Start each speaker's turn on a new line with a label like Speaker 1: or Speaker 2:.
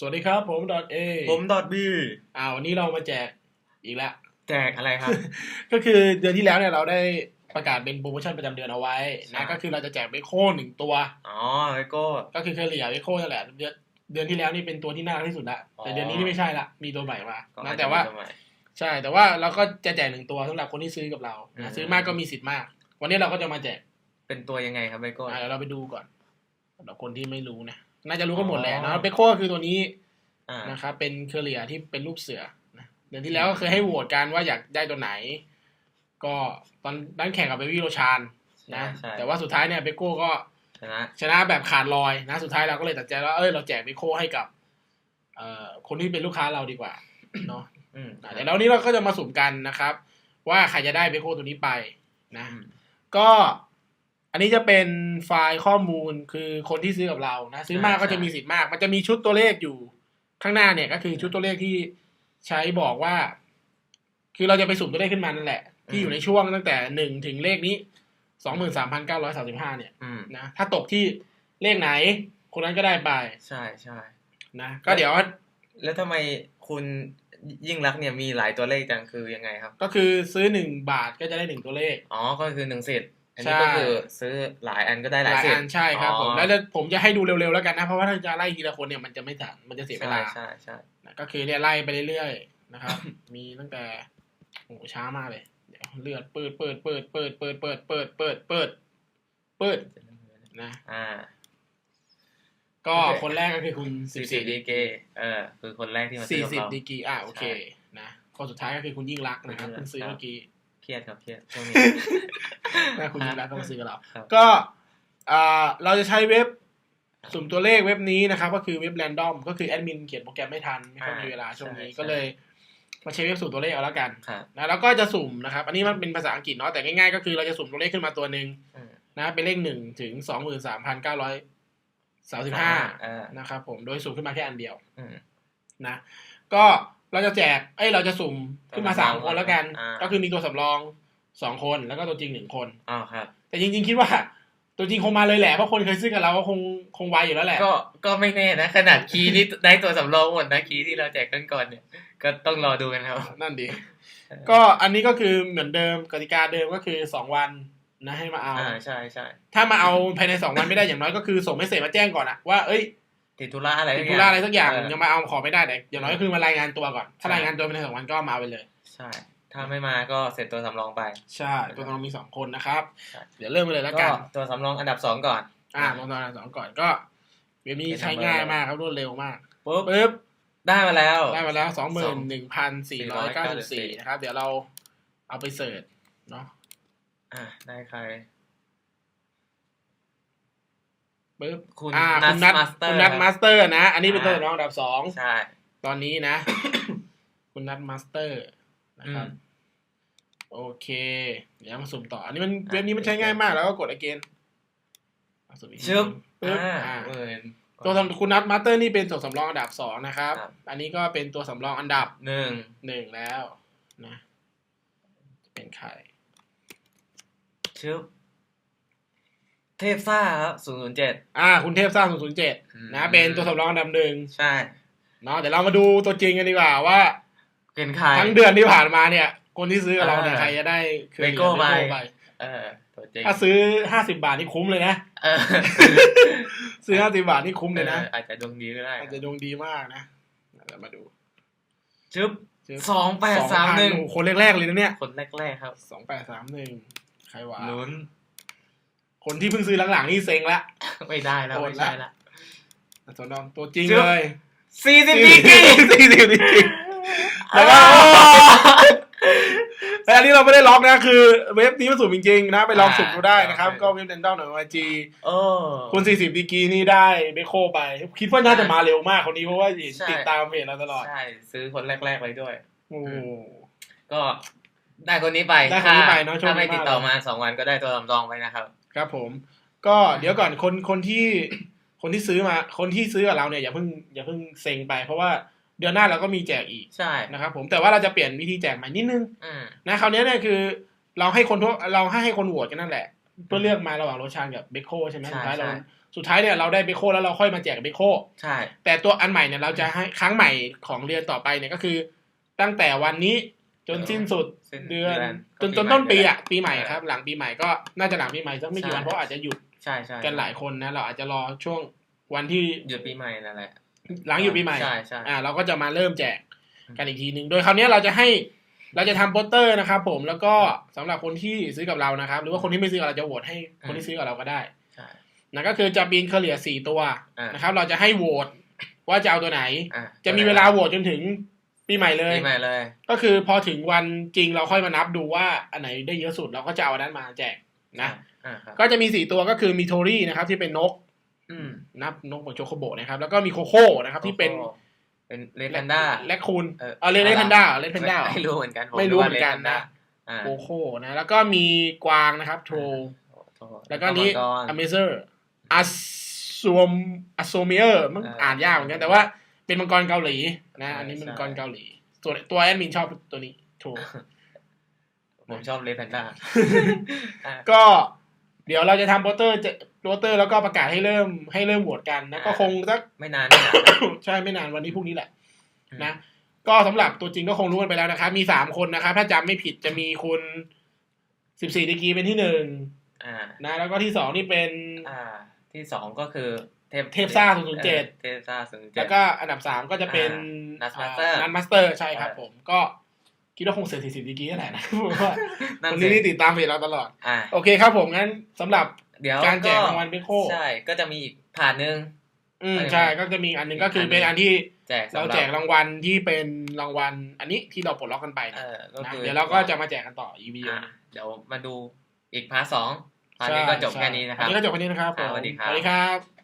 Speaker 1: สวัสดีครับ ผมดอทเอ
Speaker 2: ผมดอทบี
Speaker 1: อ่าวันนี้เรามาแจกอีกแล้ว
Speaker 2: แจกอะไรครับ
Speaker 1: ก็คือเดือนที่แล้วเนี่ยเราได้ประกาศเป็นโปรโมชั่นประจำเดือนเอาไว้
Speaker 2: ใช่
Speaker 1: นะก็คือเราจะแจกเบโคหนึ่งตัว
Speaker 2: อ๋อแล้วก็
Speaker 1: ก็คือเคยเหลียเบโคนั่นแหละเดือนเดือนที่แล้วนี่เป็นตัวที่น่ารักที่สุดละ
Speaker 2: อ๋อ
Speaker 1: แต่เดือนนี้นี่ไม่ใช่ละมีตัวใหม่มา
Speaker 2: ก็
Speaker 1: นะ
Speaker 2: อาจจะ
Speaker 1: แต่ว่า
Speaker 2: มีสมัย
Speaker 1: ใช่ แต่ว่าเราก็จะแจกหนึ่งตัวสำหรับคนที่ซื้อกับเรา
Speaker 2: อื
Speaker 1: นะ
Speaker 2: ม
Speaker 1: ซื้อมากก็มีสิทธิ์มาก วันนี้เราก็จะมาแจก
Speaker 2: เป็นตัวยังไงครับไบโก้
Speaker 1: อ่าเดี๋ยวเราไปดูก่อนสำหรับคนที่ไม่รู้นะ น่าจะรู้กันหมดแหละ
Speaker 2: อ๋อ
Speaker 1: นะเบโคก็คือตัวนี้
Speaker 2: อ่า
Speaker 1: นะครับเป็นเคอเรียที่เป็นรูปเสือนะเดือนที่แล้วก็เคยให้โหวตกันว่าอยากได้ตัวไหน ก็ตอนนั้นแข่งกับเบบี้โรชานนะ
Speaker 2: ใช่
Speaker 1: แต่ว่าสุดท้ายเนี่ยเบโก้ก็
Speaker 2: ชนะ
Speaker 1: ชนะแบบขาดลอยนะสุดท้ายเราก็เลยตัดใจว่าเอ้ยเราแจกเบโก้ให้กับ เอ่อคนที่เป็นลูกค้าเราดีกว่าเนาะ
Speaker 2: อืม
Speaker 1: อะแต่แล้วนี้เราก็จะมาสุ่มกันนะครับ ว่าใครจะได้เบโก้ตัวนี้ไปนะ
Speaker 2: อืม
Speaker 1: ก็ อันนี้จะเป็นไฟล์ข้อมูลคือคนที่ซื้อกับเรานะ ซื้อมาก
Speaker 2: ใช่
Speaker 1: ก็จะมีสิทธิ์มาก มันจะมีชุดตัวเลขอยู่ข้างหน้าเนี่ยก็คือชุดตัวเลขที่ใช้บอกว่า คือเราจะไปสุ่มตัวเลขขึ้นมานั่นแหละ ที่อยู่ในช่วงตั้งแต่หนึ่งถึงเลขนี้สองหมื่นสามพันเก้าร้อยสามสิบห้าเนี่ย
Speaker 2: อืม
Speaker 1: นะถ้าตกที่เลขไหน คนนั้นก็ได้ไป
Speaker 2: ใช่ใช่
Speaker 1: นะก็เดี๋ยว
Speaker 2: แล้วทำไมคุณยิ่งรักษณ์เนี่ยมีหลายตัวเลขจังคือยังไงครับ
Speaker 1: ก็คือซื้อหนึ่งบาทก็จะได้หนึ่งตัวเลข
Speaker 2: อ๋อ ก็คือหนึ่งสิทธิ์ อันนี้
Speaker 1: ใช่
Speaker 2: ก็คือซื้อหลายอันก็ได้ห
Speaker 1: ห
Speaker 2: ลาย
Speaker 1: ลาย
Speaker 2: สิท
Speaker 1: อัน
Speaker 2: ธิ์
Speaker 1: ใช่ครับผม
Speaker 2: อ๋อ
Speaker 1: แล้วเดี๋ยวผมจะให้ดูเร็วๆแล้วกันนะ เพราะว่าถ้าจะไล่ทีละคนเนี่ยมันจะไม่ทันมันจะเสียเว
Speaker 2: ใช่
Speaker 1: ลา
Speaker 2: ใช่ใช่
Speaker 1: นะก็คือเนี่ยไล่ไปเรื่อยๆนะครับ มีตั้งแต่โอ้โหช้ามากเลยเดี๋ยวเลือดเปิดเปิดเปิดเปิดเปิดเปิดเปิดเปิดเปิดเปิดนะ
Speaker 2: อ่า
Speaker 1: ก็
Speaker 2: โอเค
Speaker 1: คนแรกก็คือคุณสิ
Speaker 2: สิ
Speaker 1: บบ
Speaker 2: สี่
Speaker 1: สี่
Speaker 2: ดีเกเออคือคนแรกที่มาซื้
Speaker 1: สี่
Speaker 2: อกับ
Speaker 1: สิบ
Speaker 2: เรา
Speaker 1: ดีกรีอะโอเคนะคนสุดท้ายก็คือคุณยิ่งรักษณ์นะครับ
Speaker 2: คุณยิ่งรักษณ์
Speaker 1: เพิ่งซื้อเมื่อกี้
Speaker 2: เค รียดครับเครียดช่วงนี้
Speaker 1: นะคุณยิ่งรักษณ์ก็มาซื้อกับเรา
Speaker 2: ครับ
Speaker 1: ก็อ่าเราจะใช้เว็บสุ่มตัวเลขเว็บนี้นะครับ ก็คือเว็บแรนดอมก็คือแอดมินเขียนโปรแกรมไม่ทัน ไม่ค่อยมีเวลาช่วงนี้
Speaker 2: ใช่
Speaker 1: ก็เลยมาใช้เว็บสุ่มตัวเลขเอาแล้วกัน
Speaker 2: ครับ
Speaker 1: นะแล้วก็จะสุ่มนะครับ อันนี้มันเป็นภาษาอังกฤษเนาะแต่ง่ายๆก็คือเราจะสุ่มตัวเลขขึ้นมาตัวหนึ่ง
Speaker 2: อืม
Speaker 1: นะเป็นเลขหนึ่งถึงสองหมื่นสามพันเก้าร้อยสามสิบห้า
Speaker 2: อ่า
Speaker 1: นะครับผมโดยสุ่มขึ้นมาแค่อันเดียว
Speaker 2: อืม
Speaker 1: นะ ก็ เราจะแจก เอ้ย เราจะสุ่มขึ้นมา
Speaker 2: ตัว
Speaker 1: สาม
Speaker 2: สำรอง
Speaker 1: คนแล้วกัน
Speaker 2: อ่า
Speaker 1: ก็คือมีตัวสำรองสองคนแล้วก็ตัวจริงหนึ่งคน
Speaker 2: อ๋อครับ
Speaker 1: แต่จริง ๆ คิดว่า ตัวจริงคงมาเลยแหละเพราะคนเคยซื้อกับเราก็คงคงไวอยู่แล้วแหละ
Speaker 2: ก็ก็ไม่แน่นะ ขนาดคีย์ที่ได้ตัวสำรองหมดนะคีย์ที่เราแจกกันก่อนเนี่ย ก็ต้องรอดูกันครับ
Speaker 1: นั่นดี ก็อันนี้ก็คือเหมือนเดิมกติกาเดิมก็คือสองวันนะให้มาเอา
Speaker 2: อ่าใช่ใช่
Speaker 1: ถ้ามาเอาภายในสองวันไม่ได้อย่างน้อยก็คือส่งเมสเซจมาแจ้งก่อนอะว่าเอ้ย
Speaker 2: ติดธุระอะไร
Speaker 1: ติดธุระอะไรสักอย่าง
Speaker 2: เยั
Speaker 1: งมาเอาขอไม่ได้แต่อย่างน้อยก็คือมารายงานตัวก่อน ถ้ารายงานตัวภายในสองวันก็มาเอาไปเลย
Speaker 2: ใช่ ถ้าไม่มาก็เสร็จตัวสำรองไป
Speaker 1: ใช่ ตัวเรามีสองคนนะครับ
Speaker 2: ใช่
Speaker 1: เดี๋ยวเริ่มไปเลยแล้ว
Speaker 2: ก็
Speaker 1: กัน
Speaker 2: ตัวสำรองอันดับสองก่อน
Speaker 1: อ่าลงตัวอันดับสองก่อนก็เว็บนี้ใช้ง่ายมากครับรวดเร็วมาก
Speaker 2: ปุ๊บ
Speaker 1: ปึ๊บ
Speaker 2: ได้มาแล้ว
Speaker 1: ได้มาแล้วสองหมื่นหนึ่งพันสี่ร้อยเก้าสิบสี่
Speaker 2: 494
Speaker 1: นะครับ เดี๋ยวเราเอาไปเสิร์ชเนาะ
Speaker 2: อ่าได้ใคร
Speaker 1: ปึ๊บ
Speaker 2: คุณ
Speaker 1: อ่า
Speaker 2: นั
Speaker 1: คุ
Speaker 2: ท
Speaker 1: ณนัท
Speaker 2: มาสเตอร์
Speaker 1: คุณนัท
Speaker 2: ครับ
Speaker 1: มาสเตอร์นะ อันนี้เป็น
Speaker 2: อ่า
Speaker 1: ตัวสำรองอันดับสอง
Speaker 2: ใช่
Speaker 1: ตอนนี้นะ คุณนัทมาสเตอร์นะครับ
Speaker 2: อืม
Speaker 1: โอเค เดี๋ยวมาสุ่มต่อ อันนี้มันเว็บนี้มันใช้ง่ายมากแล้วก็กด again อะสุ่มอีกที
Speaker 2: ชึบ
Speaker 1: ปึ๊บ
Speaker 2: อ่า
Speaker 1: อ่า
Speaker 2: หมื่น
Speaker 1: ตัวสำคุณนัทมาสเตอร์นี่เป็นตัวสำรองอันดับสองนะครับ
Speaker 2: ครับ
Speaker 1: อันนี้ก็เป็นตัวสำรองอันดับ
Speaker 2: หนึ่ง
Speaker 1: หนึ่งแล้วนะจะเป็นใคร
Speaker 2: ชึบ เทพซ่าครับศูนย์ศูนย์เจ็ด
Speaker 1: อ่า คุณเทพสร้างศูนย์ศูนย์เจ็ด
Speaker 2: อืม
Speaker 1: นะเป็นตัวสำรองอันดับหนึ่ง
Speaker 2: ใช่
Speaker 1: เนาะเดี๋ยวเรามาดูตัวจริงกันดีกว่าว่า
Speaker 2: เป็นใคร
Speaker 1: ทั้งเดือนที่ผ่านมาเนี่ย คนที่ซื้อกับเราเนี่ย
Speaker 2: อ่า
Speaker 1: ใครจะได้คือ
Speaker 2: เบโก้ไป
Speaker 1: เบโก้ไป
Speaker 2: เออตัวจริง
Speaker 1: ถ้าซื้อห้าสิบาทนี่คุ้มเลยนะ
Speaker 2: เออ
Speaker 1: ซื้อห้าสิบาทนี่คุ้มเลยนะ
Speaker 2: อออาจจะดวงดีก็ได้
Speaker 1: อาจจะดวงดีมากนะเดี๋ยวมาดู
Speaker 2: ชึบสองแปดสามหนึ่ง
Speaker 1: 2,000โอ้โคนแรกๆเลยนะเนี่ย
Speaker 2: คนแรกๆครับ
Speaker 1: สองแปดสามหนึ่งใครวะ
Speaker 2: ลุ้น
Speaker 1: คนที่เพิ่งซื้อหลังๆนี่เซ็งละ
Speaker 2: ไม่ได้แล้ว
Speaker 1: โอด
Speaker 2: ไม่
Speaker 1: ละ
Speaker 2: ใช่ละ
Speaker 1: สวนดองตัวจริง
Speaker 2: จึ๊บ
Speaker 1: เลย
Speaker 2: สี่สิบดีกรี
Speaker 1: สี่สิบดีกรีแล้วก็แต่อันนี้เราไม่ได้ล็อกนะคือเว็บนี้มันสุ่มจริงๆนะไปลองสุ่มดูได้นะครับ
Speaker 2: อ่า
Speaker 1: ก็เว็บเดนดอลหน่อยจี
Speaker 2: โอ้
Speaker 1: คุณสี่สิบดีกรีนี่ได้เบโคไป คิดว่าน่าจะมาเร็วมากคนนี้เพราะว่าเห็น
Speaker 2: ใช่
Speaker 1: ติดตามเพจเราตลอด
Speaker 2: ใช่ ซื้อคนแรกๆเลยด้วย
Speaker 1: โอ้โห
Speaker 2: ก็ได้คนนี้ไป
Speaker 1: ได้คนนี้ไปเนอะโชคดี
Speaker 2: ถ้าไม่
Speaker 1: มาก
Speaker 2: ติดต่อมาสองวันก็ได้ตัวสำรองไปนะครับ
Speaker 1: ครับผม ก็เดี๋ยวก่อนคนคนที่คนที่ซื้อมา คนที่ซื้อกับเราเนี่ยอย่าเพิ่งอย่าเพิ่งเซ็งไป เพราะว่าเดือนหน้าเราก็มีแจกอีก
Speaker 2: ใช่
Speaker 1: นะครับ ผมแต่ว่าเราจะเปลี่ยนวิธีแจกใหม่นิดนึง
Speaker 2: อืม
Speaker 1: นะคราวนี้เนี่ยคือเราให้คนทั่วเราให้ให้คนโหวตกันนั่นแหละ เพื่อเลือกมาระหว่างโรชานกับเบคโคใช่ไหม
Speaker 2: ใช่
Speaker 1: สุดท้ายเรา
Speaker 2: ใช่
Speaker 1: สุดท้ายเนี่ยเราได้เบโคแล้วเราค่อยมาแจกเบโค
Speaker 2: ใช่
Speaker 1: แต่ตัวอันใหม่เนี่ยเราจะให้ครั้งใหม่ของเดือนต่อไปเนี่ยก็คือ ตั้งแต่วันนี้ จนสิ้นสุด
Speaker 2: สิ้น
Speaker 1: เดือน
Speaker 2: เดือน
Speaker 1: จน
Speaker 2: ก็
Speaker 1: จ
Speaker 2: ปี
Speaker 1: น
Speaker 2: ใหม่
Speaker 1: ต้นปีอะ
Speaker 2: เดือน
Speaker 1: ปีใหม่
Speaker 2: เออ
Speaker 1: ครับ หลังปีใหม่ก็น่าจะหลังปีใหม่สักไม่กี่วัน
Speaker 2: ใช่
Speaker 1: เพราะอาจจะหยุด
Speaker 2: ใช่ใช่
Speaker 1: กันหลายคนนะเราอาจจะรอช่วงวันที่
Speaker 2: หยุดปีใหม่นั่นแหละ
Speaker 1: หลังหยุดปีใหม่
Speaker 2: ใช่ใช่
Speaker 1: อ่าเราก็จะมาเริ่มแจกกันอีกทีหนึ่งโดยคราวเนี้ยเราจะให้เราจะทำโปสเตอร์นะครับผมแล้วก็สำหรับคนที่ซื้อกับเรานะครับ หรือว่าคนที่ไม่ซื้อกับเราจะโหวตให้คนที่ซื้อกับเราก็ได้
Speaker 2: ใช่
Speaker 1: นะก็คือจะบินเคลียร์สี่ตัว
Speaker 2: อ่าน
Speaker 1: นะครับ เราจะให้โหวตว่าจะเอาตัวไหน
Speaker 2: อะ
Speaker 1: จะมีเวลาโหวตจนถึง ปีใหม่เลย
Speaker 2: ปีใหม่เลย
Speaker 1: ก็คือพอถึงวันจริงเราค่อยมานับดูว่าอันไหนได้เยอะสุดเราก็จะเอาอันนั้นมาแจกนะ
Speaker 2: อ่าครับ
Speaker 1: ก็จะมีสี่ตัวก็คือมีโทรี่นะครับ ที่เป็นนก
Speaker 2: อืม
Speaker 1: นับนกเหมือนโชโคโบนะครับ แล้วก็มีโคโค่นะครับ ที่เป็น
Speaker 2: เป็นเลนแพนด้า
Speaker 1: และคูณ
Speaker 2: เออ
Speaker 1: เออเลนเลนแพนด้าเลนแพนด้า
Speaker 2: ไม่รู้เหมือนกันผ
Speaker 1: ไม่รู้
Speaker 2: ว่า
Speaker 1: เหมือนกัน
Speaker 2: Red Panda
Speaker 1: นะ
Speaker 2: อ่า
Speaker 1: โคโค่นะแล้วก็มีกวางนะครับโทร
Speaker 2: โทษ
Speaker 1: แล้วก็นี้
Speaker 2: มังร
Speaker 1: อเมเซอร์อัสซวมอัสโซเมียร์มัน
Speaker 2: เอออ่
Speaker 1: อ่านยากเหมือนกันแต่ว่า เป็นมังกรเกาหลีนะ
Speaker 2: ใช่
Speaker 1: อันนี้มังกร
Speaker 2: ใช่
Speaker 1: เกาหลีส่วนตัวแอดมินชอบตัวนี้โทร
Speaker 2: ผมชอบเลนแพนด้าอะ
Speaker 1: ก็เดี๋ยวเราจะทำโปสเตอร์จะโปสเตอร์แล้วก็ประกาศให้เริ่มให้เริ่มโหวตกันนะก็คงสัก
Speaker 2: ไม่นานไม่นานนะ
Speaker 1: ใช่ไม่นานวันนี้พรุ่งนี้แหละ นะ ก็สำหรับตัวจริงก็คงรู้กันไปแล้วนะครับ มีสามคนนะครับ ถ้าจำไม่ผิดจะมีคุณสิบสี่ดีกรีเป็นที่หนึ่ง
Speaker 2: อ่า
Speaker 1: นะแล้วก็ที่สองนี่เป็น
Speaker 2: อ่า ที่สองก็คือ เทพ
Speaker 1: เทพซ่า007
Speaker 2: ออเทพซ่าศูนย์เจ็ด
Speaker 1: แล้วก็อันดับสามก็จะเป็น
Speaker 2: อ่า Nuts Master
Speaker 1: นันมาสเตอร์ใช่ครับ
Speaker 2: เออ
Speaker 1: ผมก็คิดว่าคงเสียสี่สิบดีกรีนั่นแหละนะเพราะว่า
Speaker 2: นั่น
Speaker 1: คน
Speaker 2: สิ
Speaker 1: นี้นี่ติดตามเพจเราตลอด
Speaker 2: อ่า
Speaker 1: โอเคครับผมงั้นสำหรับ
Speaker 2: เดี๋ยว
Speaker 1: การแจกรางวัลเบโค
Speaker 2: ใช่ก็จะมีอีกผ่านหนึ่ง
Speaker 1: อืม
Speaker 2: เออ
Speaker 1: ใช่ก็จะมีอันหนึงก็คือ
Speaker 2: อันหนึ่ง
Speaker 1: เป็นอันที่
Speaker 2: แจก
Speaker 1: เรา
Speaker 2: สำหรับ
Speaker 1: แจกรางวัลที่เป็นรางวัล อันนี้ที่เราปลดล็อกกันไป
Speaker 2: เอ
Speaker 1: นะ
Speaker 2: อก็
Speaker 1: นะ
Speaker 2: คือ
Speaker 1: เดี๋ยวเราก็จะมาแจกกันต่อ EP
Speaker 2: อ่าเดี๋ยวมาดูอีกพาร์ทสองพาร์ท
Speaker 1: ใช่
Speaker 2: นี้ก็จบ
Speaker 1: ใช่
Speaker 2: แค่นี้นะค
Speaker 1: อั
Speaker 2: รับ
Speaker 1: นี้ก็จบแค่นี้นะครับผม
Speaker 2: อ่าสวัสดีครับ
Speaker 1: สวัสดีครับ